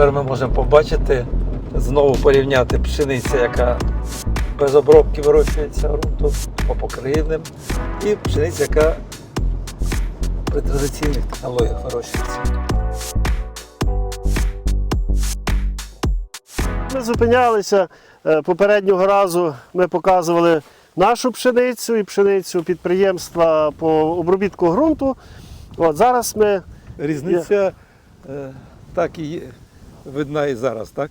Тепер ми можемо побачити, знову порівняти пшениця, яка без обробки вирощується ґрунтом по покривним, і пшениця, яка при традиційних технологіях вирощується. Ми зупинялися е, попереднього разу. Ми показували нашу пшеницю і пшеницю підприємства по обробітку ґрунту. От зараз ми Різниця е, так і є, видна і зараз, так?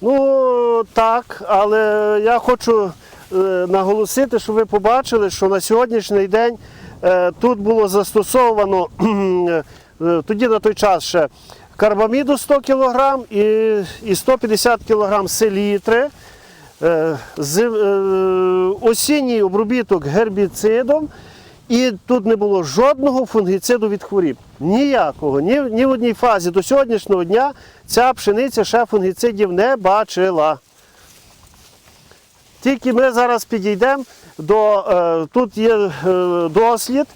Ну так, але я хочу е, наголосити, щоб ви побачили, що на сьогоднішній день е, тут було застосовано е, тоді на той час ще карбаміду 100 кг і, і 150 кг селітри. З, осінній обробіток гербіцидом, і тут не було жодного фунгіциду від хворіб. Ніякого. Ні, ні в одній фазі до сьогоднішнього дня ця пшениця ще фунгіцидів не бачила. Тільки ми зараз підійдемо до е, тут є е, дослід,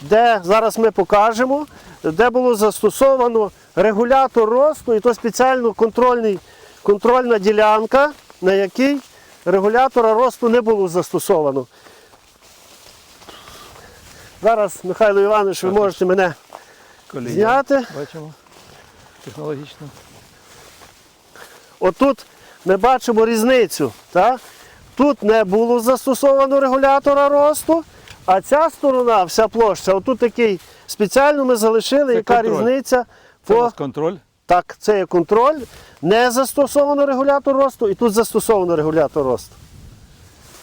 де зараз ми покажемо, де було застосовано регулятор росту, і то спеціально контрольний, контрольна ділянка, на якій регулятора росту не було застосовано. Зараз, Михайло Іванович, ви можете мене Колія. зняти. Бачимо технологічно. Отут ми бачимо різницю. Так? Тут не було застосовано регулятора росту, а ця сторона, вся площа, отут такий спеціально ми залишили, Це яка контроль. різниця Це у по нас контроль. так, це є контроль, не застосовано регулятор росту, і тут застосовано регулятор росту.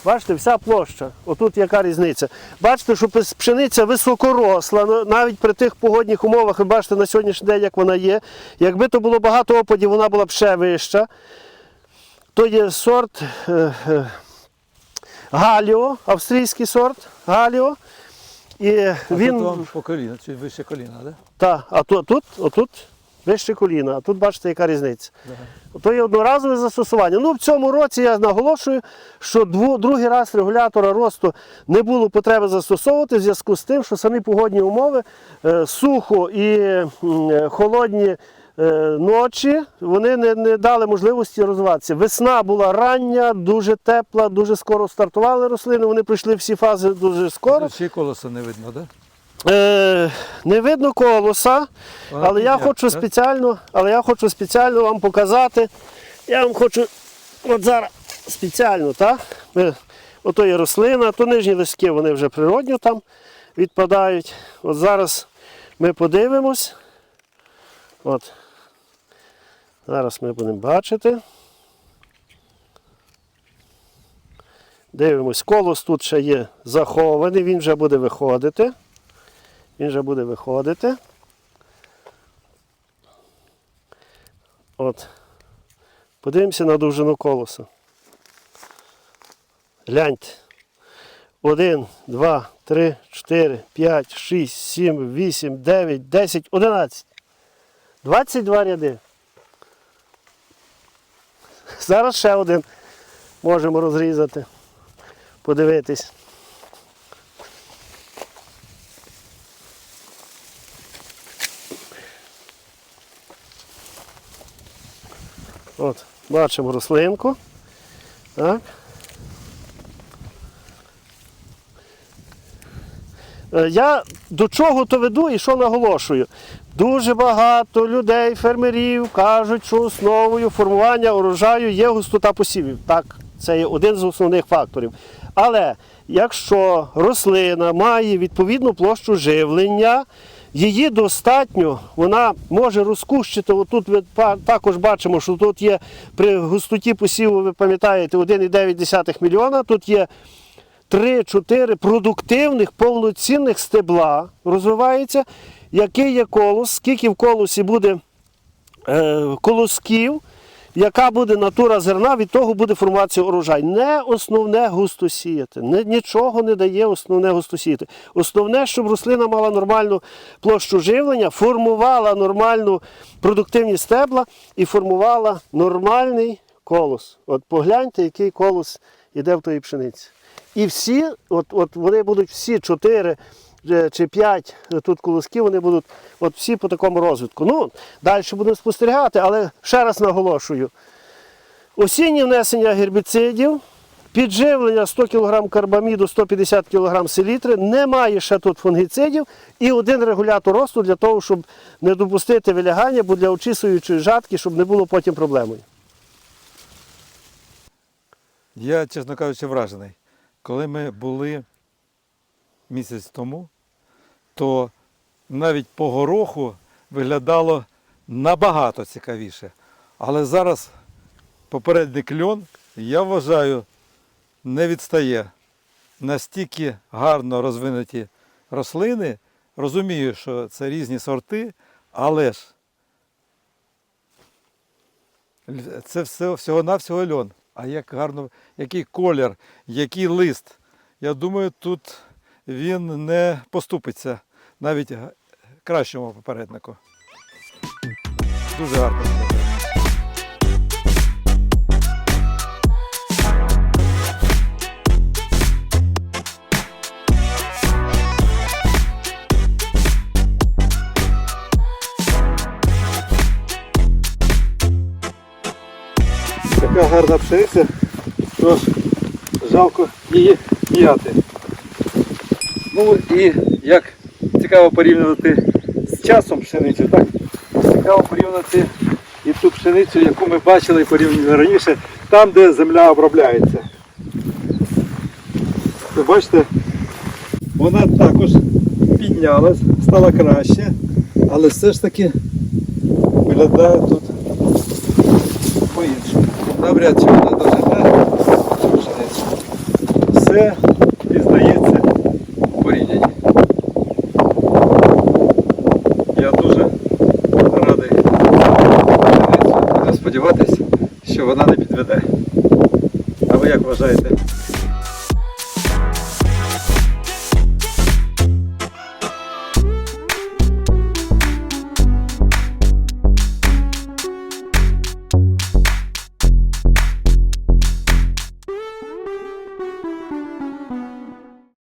Бачите, вся площа. Отут яка різниця. Бачите, що пшениця високоросла, навіть при тих погодних умовах, ви бачите на сьогоднішній день, як вона є. Якби то було багато опадів, вона була б ще вища. То є сорт е, е, Галіо, австрійський сорт Галіо. І А він, тут вам по коліна, чи вище коліна, так? Да? та, а тут, отут вище коліна, а тут бачите, яка різниця. То є одноразове застосування. Ну, в цьому році я наголошую, що дву, другий раз регулятора росту не було потреби застосовувати в зв'язку з тим, що самі погодні умови, е, сухо і е, холодні е, ночі, вони не, не дали можливості розвиватися. Весна була рання, дуже тепла, дуже скоро стартували рослини, вони пройшли всі фази дуже скоро. Ще й колеса не видно, так? Да? Е, не видно колоса, але я хочу спеціально, але я хочу спеціально вам показати. Я вам хочу от зараз спеціально, так? Ото є рослина, то нижні листки вони вже природньо там відпадають. От зараз ми подивимось. От. Зараз ми будемо бачити. Дивимось, колос тут ще є захований, він вже буде виходити. Він вже буде виходити. От. Подивимося на довжину колоса. Гляньте. 1, 2, 3, 4, 5, 6, 7, 8, 9, 10, 11. 22 ряди. Зараз ще один можемо розрізати. Подивитись. От, бачимо рослинку. Так. Е, Я до чого то веду і що наголошую. Дуже багато людей, фермерів кажуть, що основою формування урожаю є густота посівів. Так, це є один з основних факторів. Але якщо рослина має відповідну площу живлення, її достатньо, вона може розкущити. Отут ви також бачимо, що тут є при густоті посіву, ви пам'ятаєте, 1,9 мільйона, тут є 3-4 продуктивних повноцінних стебла розвивається. Який є колос, скільки в колосі буде е, колосків, яка буде натура зерна, від того буде формація урожай. Не основне густо сіяти. Нічого не дає основне густо сіяти. Основне, щоб рослина мала нормальну площу живлення, формувала нормальну продуктивні стебла і формувала нормальний колос. От погляньте, який колос іде в тої пшениці. І всі, от, от вони будуть всі чотири чи 5 тут колосків, вони будуть от всі по такому розвитку. Ну, далі будемо спостерігати, але ще раз наголошую. Осіннє внесення гербіцидів, підживлення 100 кг карбаміду, 150 кг селітри, немає ще тут фунгіцидів і один регулятор росту для того, щоб не допустити вилягання, бо для очисуючої жатки, щоб не було потім проблемою. Я, чесно кажучи, вражений. Коли ми були місяць тому, то навіть по гороху виглядало набагато цікавіше. Але зараз попередник льон, я вважаю, не відстає. Настільки гарно розвинуті рослини. Розумію, що це різні сорти, але ж Це все всього-навсього льон. А як гарно, який колір, який лист. Я думаю, тут він не поступиться навіть кращому попереднику. Дуже гарно. Така гарна пшениця, що жалко її м'яти. Ну і як цікаво порівнювати з часом пшеницю, так? Цікаво порівняти і ту пшеницю, яку ми бачили і порівняли раніше, там, де земля обробляється. Ви бачите, вона також піднялась, стала краще, але все ж таки виглядає тут по-іншому. Навряд чи вона пшеницю. Все